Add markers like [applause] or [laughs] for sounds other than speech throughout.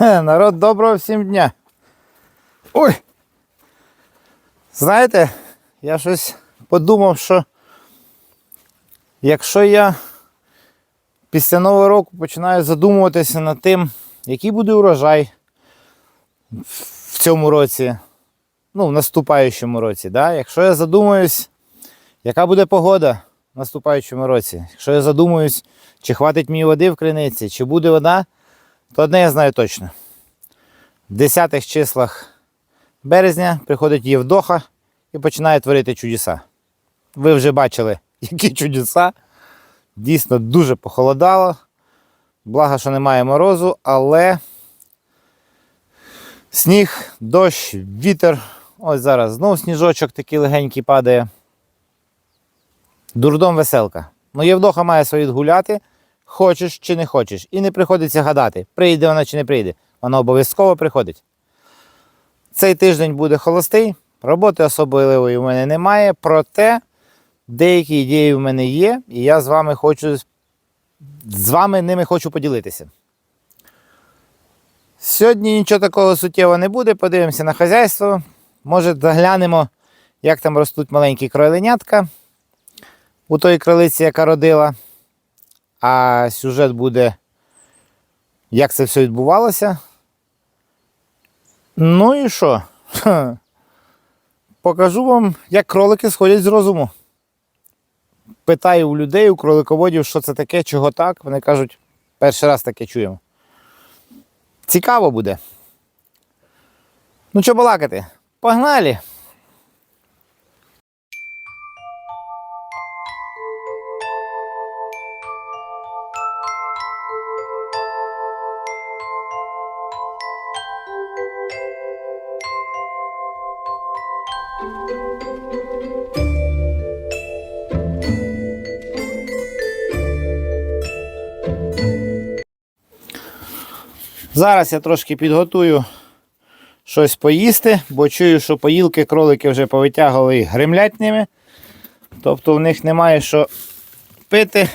Народ доброго всім дня. Ой. Знаєте, я щось подумав, що якщо я після Нового року починаю задумуватися над тим, який буде урожай в цьому році, ну, в наступаючому році, да? якщо я задумаюсь, яка буде погода в наступаючому році, якщо я задумаюсь, чи хватить мені води в криниці, чи буде вода, то одне я знаю точно. В 10 числах березня приходить Євдоха і починає творити чудеса. Ви вже бачили, [laughs] які чудеса. Дійсно дуже похолодало. Благо, що немає морозу, але сніг, дощ, вітер. Ось зараз знов сніжочок такий легенький падає. Дурдом веселка. Ну, Євдоха має своє гуляти, хочеш чи не хочеш. І не приходиться гадати, прийде вона чи не прийде. Вона обов'язково приходить. Цей тиждень буде холостий, роботи особливої в мене немає, проте деякі ідеї в мене є, і я з вами хочу з вами ними хочу поділитися. Сьогодні нічого такого суттєвого не буде, подивимося на хазяйство. Може, заглянемо, як там ростуть маленькі кроленятка у той кролиці, яка родила. А сюжет буде, як це все відбувалося. Ну і що? [laughs] Покажу вам, як кролики сходять з розуму. Питаю у людей, у кролиководів, що це таке, чого так. Вони кажуть, перший раз таке чуємо. Цікаво буде. Ну що балакати? Погнали! Зараз я трошки підготую щось поїсти, бо чую, що поїлки кролики вже повитягували і гремлять ними. Тобто в них немає що пити.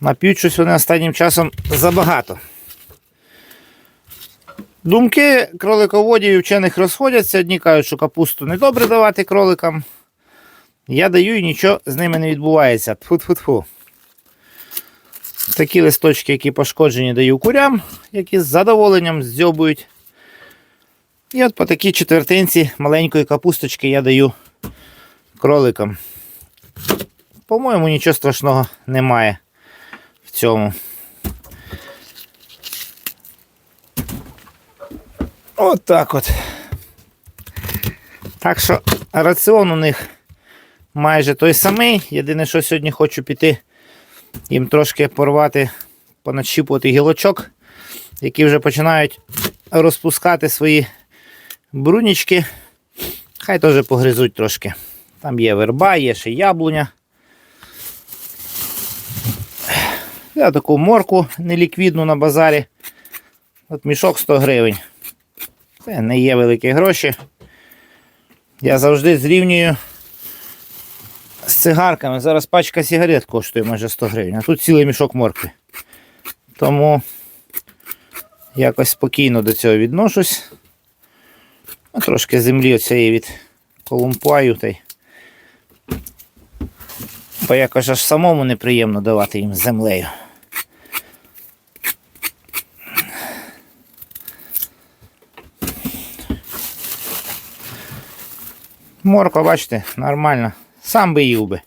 Нап'ють щось вони останнім часом забагато. Думки кролиководів і вчених розходяться. Одні кажуть, що капусту не добре давати кроликам. Я даю і нічого з ними не відбувається. Тфу-тфу-тфу. Такі листочки, які пошкоджені, даю курям, які з задоволенням здьобують. І от по такій четвертинці маленької капусточки я даю кроликам. По-моєму, нічого страшного немає в цьому. От так от. Так що раціон у них майже той самий. Єдине, що сьогодні хочу піти їм трошки порвати, понадщіпувати гілочок, які вже починають розпускати свої брунічки. Хай теж погризуть трошки. Там є верба, є ще яблуня. Я таку морку неліквідну на базарі. От мішок 100 гривень. Це не є великі гроші. Я завжди зрівнюю з цигарками. Зараз пачка сигарет коштує майже 100 гривень, а тут цілий мішок моркви. Тому якось спокійно до цього відношусь. Ну, Трошки землі оцієї від колумпаю. Та й... Бо якось аж самому неприємно давати їм землею. Морква, бачите, нормально. Сам би їв би.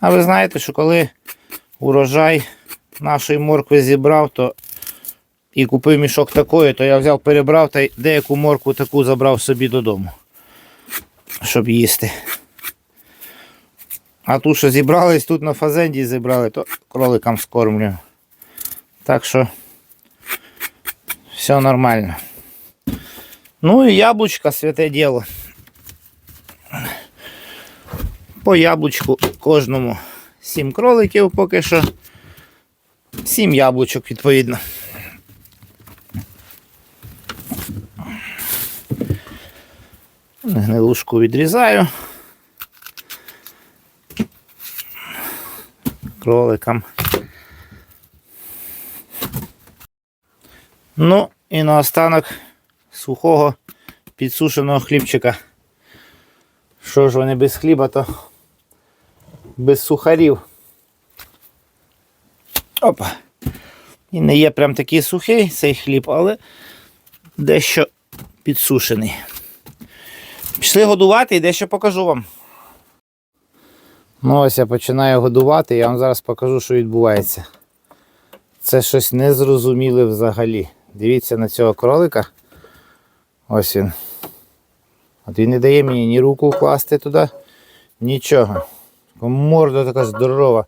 А ви знаєте, що коли урожай нашої моркви зібрав, то і купив мішок такої, то я взяв, перебрав та й деяку моркву таку забрав собі додому, щоб їсти. А ту, що зібрались тут на фазенді зібрали, то кроликам скормлю. Так що все нормально. Ну і яблучка, святе діло. По яблучку кожному. Сім кроликів поки що. Сім яблучок, відповідно. Гнилушку відрізаю. Кроликам. Ну і наостанок сухого підсушеного хлібчика. Що ж вони без хліба, то без сухарів. Опа. І не є прям такий сухий цей хліб, але дещо підсушений. Пішли годувати і дещо покажу вам. Ну ось я починаю годувати, я вам зараз покажу, що відбувається. Це щось незрозуміле взагалі. Дивіться на цього кролика. Ось він. От він не дає мені ні руку вкласти туди, нічого. Морда така здорова.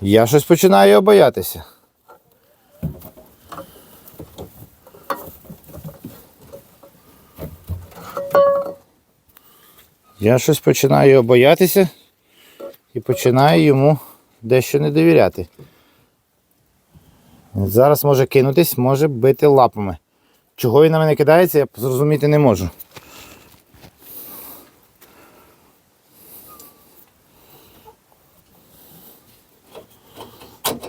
Я щось починаю його боятися. Я щось починаю його боятися і починаю йому дещо не довіряти. Зараз може кинутись, може бити лапами. Чого він на мене кидається, я зрозуміти не можу.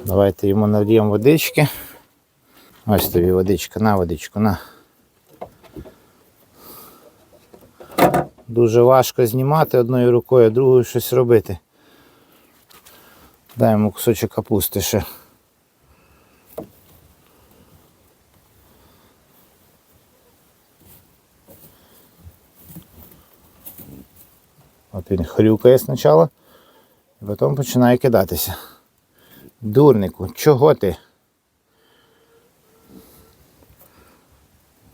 Давайте йому нальємо водички. Ось тобі водичка, на водичку, на. Дуже важко знімати одною рукою, а другою щось робити. Дай йому кусочок капусти ще. От він хрюкає спочатку, і потім починає кидатися. Дурнику, чого ти?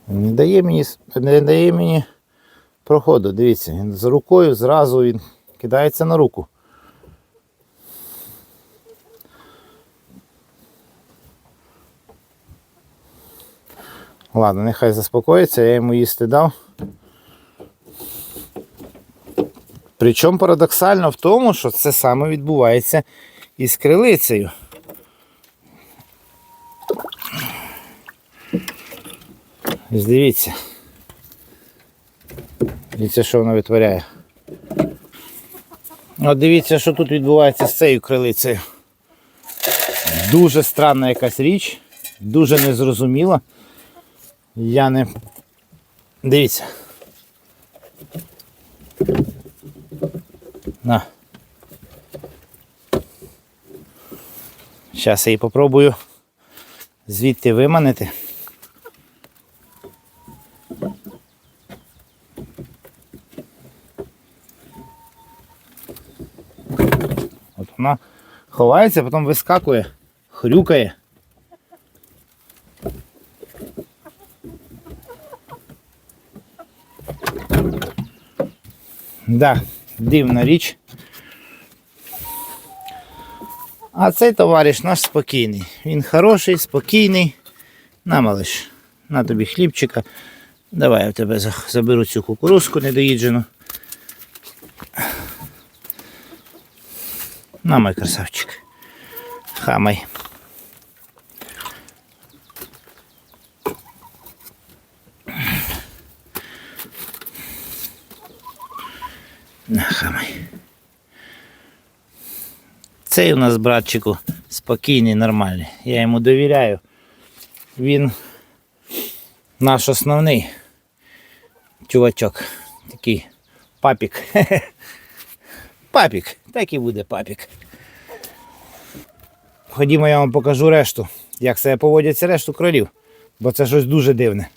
Не дає мені, не дає мені проходу. Дивіться, він з рукою зразу він кидається на руку. Ладно, нехай заспокоїться, я йому їсти дав. Причому парадоксально в тому, що це саме відбувається із крилицею. Ось Дивіться. Дивіться, що воно витворяє. От дивіться, що тут відбувається з цією крилицею. Дуже странна якась річ, дуже незрозуміла. Я не. Дивіться. На. Зараз я її попробую звідти виманити. От вона ховається, потім вискакує, хрюкає. Да, дивна річ. А цей товариш наш спокійний. Він хороший, спокійний. На, малиш, на тобі хлібчика. Давай я в тебе заберу цю кукурузку недоїджену. На, мой красавчик. Хамай. На, хамай. Цей у нас братчику спокійний, нормальний. Я йому довіряю. Він наш основний чувачок. Такий папік. [laughs] Папік, так і буде папік. Ходімо, я вам покажу решту, як себе поводяться решту кролів, бо це щось дуже дивне.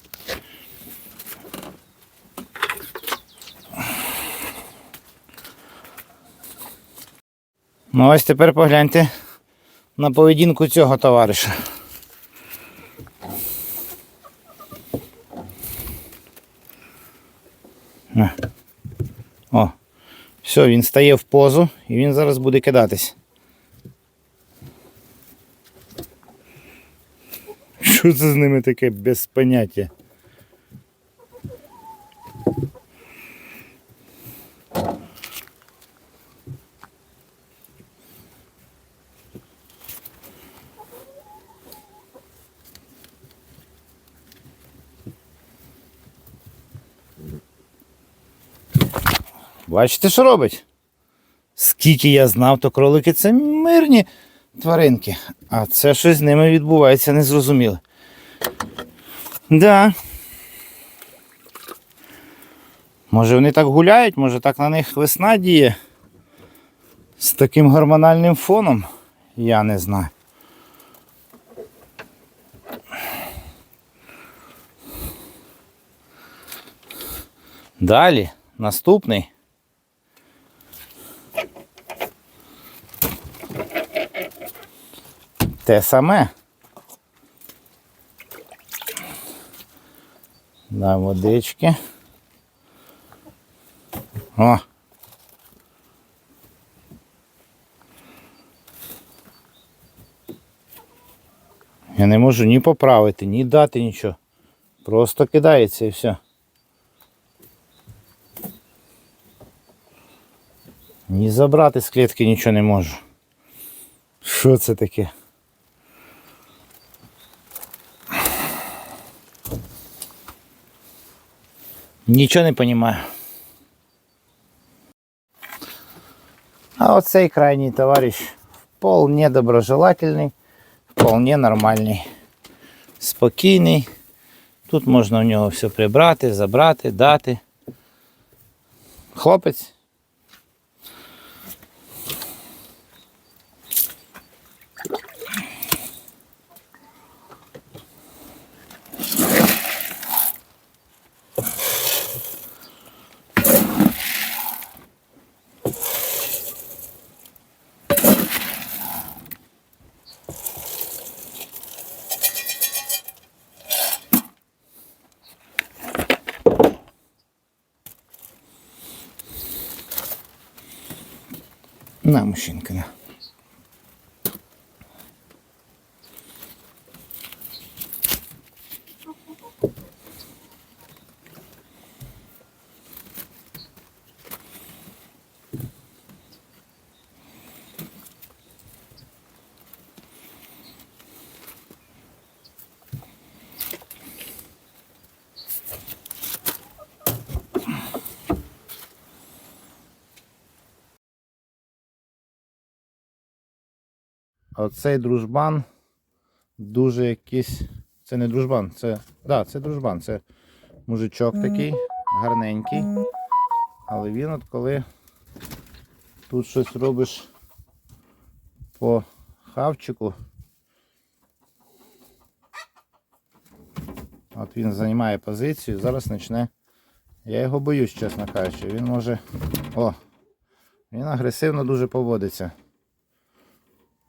Ну ось тепер погляньте на поведінку цього товариша. О, все, він стає в позу і він зараз буде кидатись. Що це з ними таке без поняття? Бачите, що робить? Скільки я знав, то кролики це мирні тваринки. А це щось з ними відбувається незрозуміле. Да. Може вони так гуляють, може так на них весна діє з таким гормональним фоном. Я не знаю. Далі, наступний. Те саме. Да, водички. О. Я не можу ні поправити, ні дати нічого. Просто кидається і все. Ні забрати з клітки нічого не можу. Що це таке? Нічого не розумію. А оцей крайній товариш вполне доброжелательний, вполне нормальний, спокійний. Тут можна у нього все прибрати, забрати, дати. Хлопець. На, Оцей дружбан дуже якийсь. Це не дружбан, це. Да, це дружбан, це мужичок такий, гарненький. Але він от коли тут щось робиш по хавчику. От він займає позицію, зараз почне. Я його боюсь, чесно кажучи. Він може. О! Він агресивно дуже поводиться.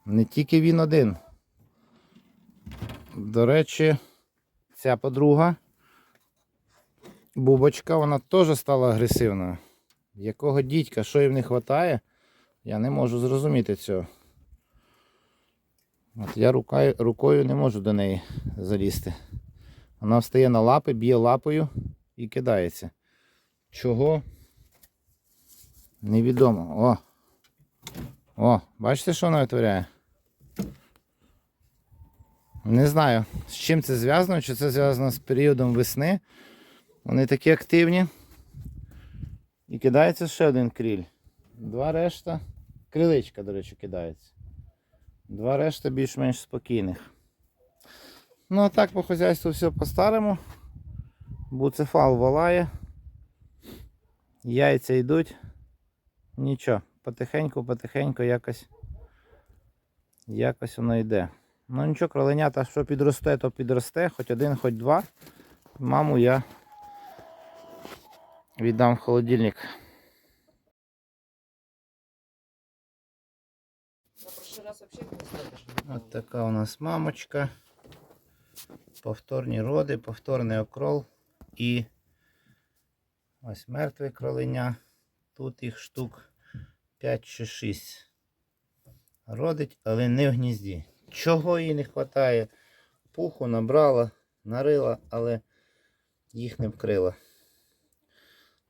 Не тільки він один. До речі, ця подруга, бубочка, вона теж стала агресивною. Якого дідька, що їм не вистачає, я не можу зрозуміти цього. От я рукою, рукою не можу до неї залізти. Вона встає на лапи, б'є лапою і кидається. Чого? Невідомо. О! О, бачите, що вона витворяє? Не знаю, з чим це зв'язано, чи це зв'язано з періодом весни. Вони такі активні. І кидається ще один кріль. Два решта. Криличка, до речі, кидається. Два решта більш-менш спокійних. Ну а так по хазяйству все по-старому. Буцефал валає. Яйця йдуть. Нічого, потихеньку, потихеньку якось якось воно йде. Ну нічого, кроленята, що підросте, то підросте, хоч один, хоч два. Маму я віддам в холодильник. От така у нас мамочка. Повторні роди, повторний окрол і ось мертве кроленя. Тут їх штук 5 чи 6. Родить, але не в гнізді. Чого їй не вистачає? Пуху набрала, нарила, але їх не вкрила.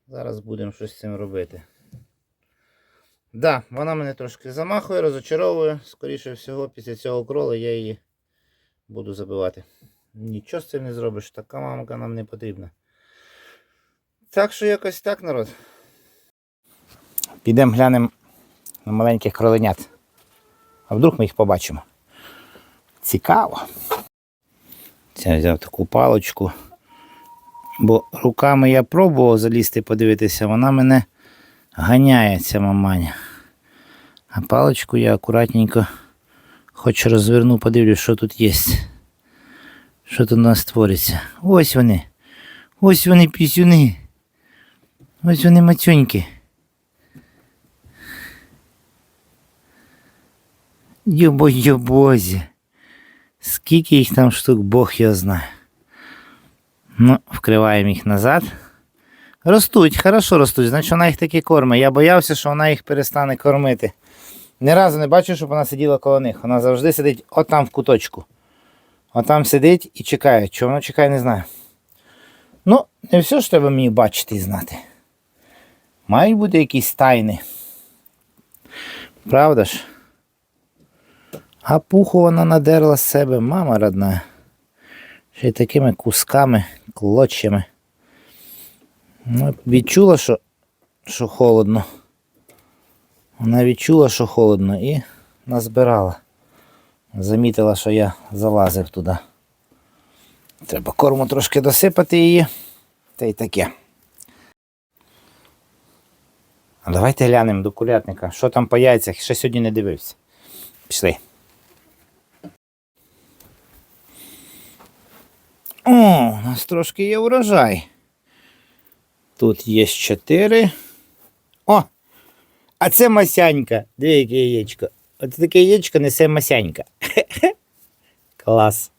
Зараз будемо щось з цим робити. Да, вона мене трошки замахує, розочаровує. Скоріше всього, після цього крола я її буду забивати. Нічого з цим не зробиш, така мамка нам не потрібна. Так що якось так, народ. Підемо глянемо на маленьких кроленят. А вдруг ми їх побачимо. Цікаво. Це взяв таку палочку. Бо руками я пробував залізти подивитися, вона мене ганяє, ця маманя. А паличку я акуратненько хоч розверну, подивлюсь, що тут є. Що тут у нас твориться. Ось вони. Ось вони пісюни. Ось вони мацюньки. Йобо йобозі. Скільки їх там штук, Бог його знає. Ну, вкриваємо їх назад. Ростуть, хорошо ростуть, значить вона їх таки кормить. Я боявся, що вона їх перестане кормити. Ні разу не бачу, щоб вона сиділа коло них. Вона завжди сидить отам в куточку. Отам сидить і чекає. Чого вона чекає, не знаю. Ну, не все ж треба мені бачити і знати. Мають бути якісь тайни. Правда ж? А пуху вона надерла з себе, мама родна. Ще й такими кусками, клочями. Ну, відчула, що, що холодно. Вона відчула, що холодно, і назбирала. Замітила, що я залазив туди. Треба корму трошки досипати її. Та й таке. А давайте глянемо до кулятника. Що там по яйцях? Ще сьогодні не дивився. Пішли. О, у нас трошки є урожай. Тут є 4. О! А це масянька. Диви, яке яєчко. От таке яєчко несе масянька. [laughs] Клас.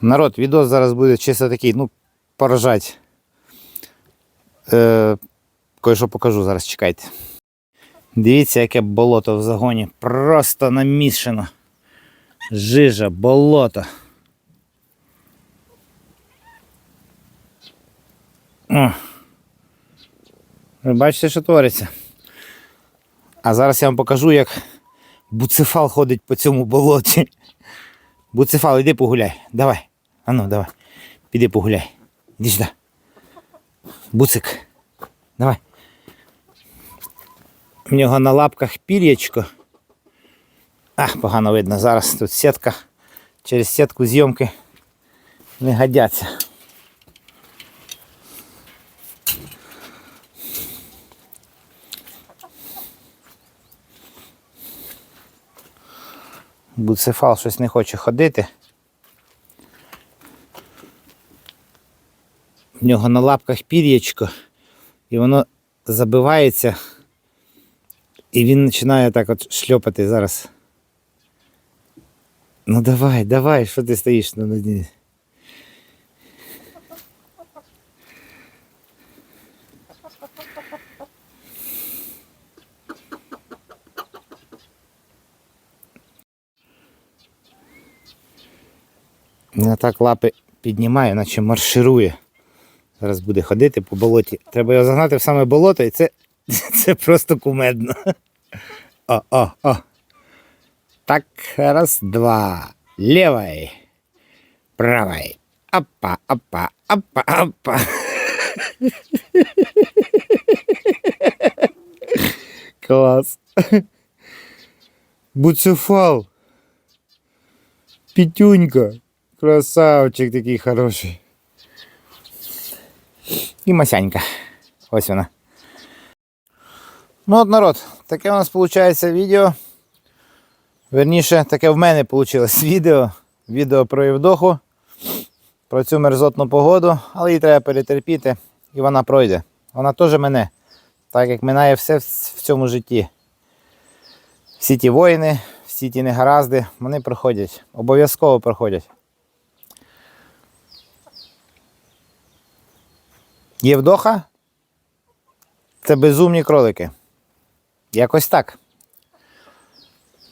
Народ, відео зараз буде чисто такий, ну, поражать. Е, Кое-що покажу зараз, чекайте. Дивіться, яке болото в загоні. Просто намішано. Жижа, болото. О. Ви бачите, що твориться. А зараз я вам покажу, як буцефал ходить по цьому болоті. Буцефал, іди погуляй. Давай. Ану, давай. Піди погуляй. Іди сюди. Буцик. Давай. В нього на лапках пір'ячко. А, погано видно. Зараз тут сітка. Через сітку зйомки не годяться. Буцефал щось не хоче ходити. В нього на лапках пір'ячко, і воно забивається, і він починає так от шльопати зараз. Ну давай, давай, що ти стоїш на дні? Він так лапи піднімає, наче марширує. Зараз буде ходити по болоті. Треба його загнати в саме болото, і це, [laughs] це просто кумедно. О, о, о. Так, раз, два. Левой. Правой. Опа, опа, опа, опа. [laughs] Клас. Буцефал. Петюнька. Красавчик такий хороший. І масянька. Ось вона. Ну от народ, таке у нас виходить відео. Верніше, таке в мене вийшло [laughs] відео. Відео про Євдоху, про цю мерзотну погоду, але її треба перетерпіти і вона пройде. Вона теж мене, так як минає все в цьому житті. Всі ті воїни, всі ті негаразди, вони проходять. Обов'язково проходять. Євдоха це безумні кролики. Якось так.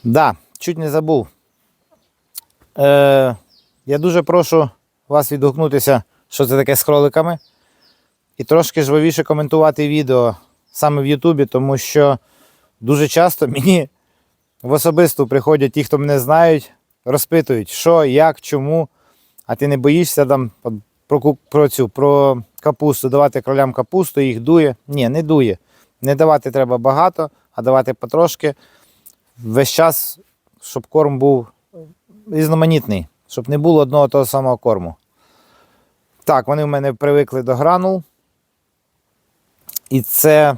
Да, чуть не забув. Е, я дуже прошу вас відгукнутися, що це таке з кроликами. І трошки жвавіше коментувати відео саме в Ютубі, тому що дуже часто мені в особисту приходять ті, хто мене знають, розпитують, що, як, чому. А ти не боїшся там про, про цю про капусту, давати кролям капусту, їх дує. Ні, не дує. Не давати треба багато, а давати потрошки. Весь час, щоб корм був різноманітний, щоб не було одного того самого корму. Так, вони в мене привикли до гранул. І це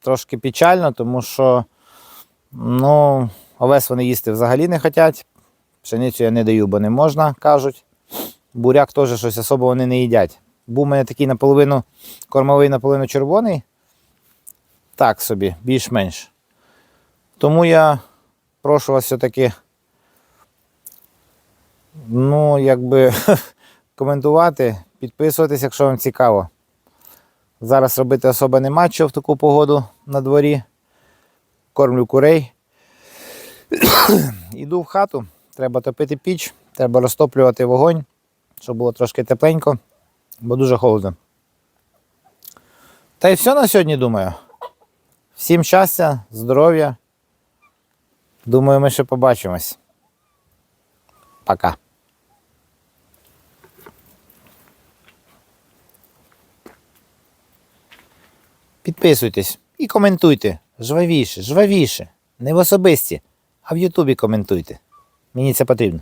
трошки печально, тому що ну, овес вони їсти взагалі не хочуть. Пшеницю я не даю, бо не можна, кажуть. Буряк теж щось особо вони не їдять. Був у мене такий наполовину кормовий, наполовину червоний. Так собі, більш-менш. Тому я прошу вас все-таки, ну, якби [laughs] коментувати, підписуватись, якщо вам цікаво. Зараз робити особо нема що в таку погоду на дворі. Кормлю курей. [clears throat] Іду в хату, треба топити піч, треба розтоплювати вогонь, щоб було трошки тепленько, бо дуже холодно. Та й все на сьогодні, думаю. Всім щастя, здоров'я. Думаю, ми ще побачимось. Пока. Підписуйтесь і коментуйте. Жвавіше, жвавіше. Не в особисті, а в Ютубі коментуйте. Мені це потрібно.